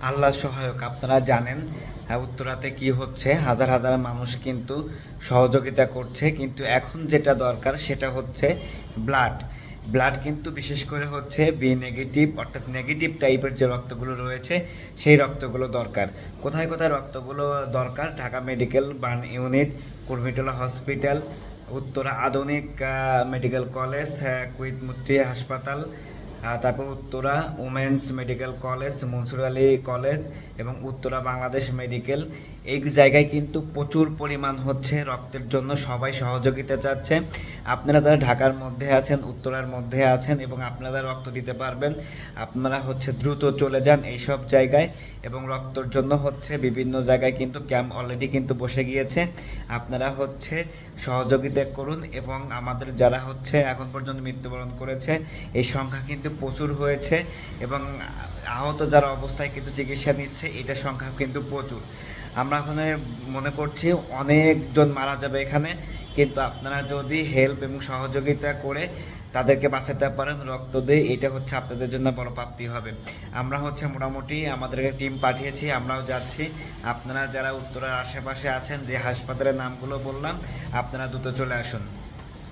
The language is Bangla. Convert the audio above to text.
আল্লাহ সহায়ক। আপনারা জানেন হ্যাঁ, উত্তরাতে কি হচ্ছে? হাজার হাজার মানুষ কিন্তু সহযোগিতা করছে কিন্তু এখন যেটা দরকার সেটা হচ্ছে ব্লাড ব্লাড কিন্তু বিশেষ করে হচ্ছে বি নেগেটিভ অর্থাৎ নেগেটিভ টাইপের যে রক্তগুলো রয়েছে সেই রক্তগুলো দরকার। কোথায় কোথায় রক্তগুলো দরকার? Dhaka medical burn unit Kurmitola hospital Uttara আধুনিক মেডিকেল কলেজ কুইত মুত্রি হাসপাতাল তারপর Uttara women's medical college, Mansur Ali college এবং উত্তরা বাংলাদেশ মেডিকেল। এই জায়গায় কিন্তু প্রচুর পরিমাণ হচ্ছে রক্তের জন্য সবাই সহযোগিতা চাচ্ছে। আপনারা যারা ঢাকার মধ্যে আছেন, উত্তরার মধ্যে আছেন এবং আপনারা রক্ত দিতে পারবেন, আপনারা হচ্ছে দ্রুত চলে যান এইসব জায়গায় এবং রক্তর জন্য হচ্ছে বিভিন্ন জায়গায় কিন্তু ক্যাম্প অলরেডি কিন্তু বসে গিয়েছে। আপনারা হচ্ছে সহযোগিতা করুন এবং আমাদের যারা হচ্ছে এখন পর্যন্ত মৃত্যুবরণ করেছে, এই সংখ্যা কিন্তু প্রচুর হয়েছে এবং আহত যারা অবস্থায় কিন্তু চিকিৎসা নিচ্ছে এটার সংখ্যা কিন্তু প্রচুর। আমরা ওখানে মনে করছি অনেকজন মারা যাবে এখানে, কিন্তু আপনারা যদি হেল্প এবং সহযোগিতা করে তাদেরকে বাঁচাতে পারেন, রক্ত দিয়ে, এটা হচ্ছে আপনাদের জন্য বড় প্রাপ্তি হবে। আমরা হচ্ছে মোটামুটি আমাদেরকে টিম পাঠিয়েছি, আমরাও যাচ্ছি। আপনারা যারা উত্তরার আশেপাশে আছেন, যে হাসপাতালের নামগুলো বললাম, আপনারা দ্রুত চলে আসুন।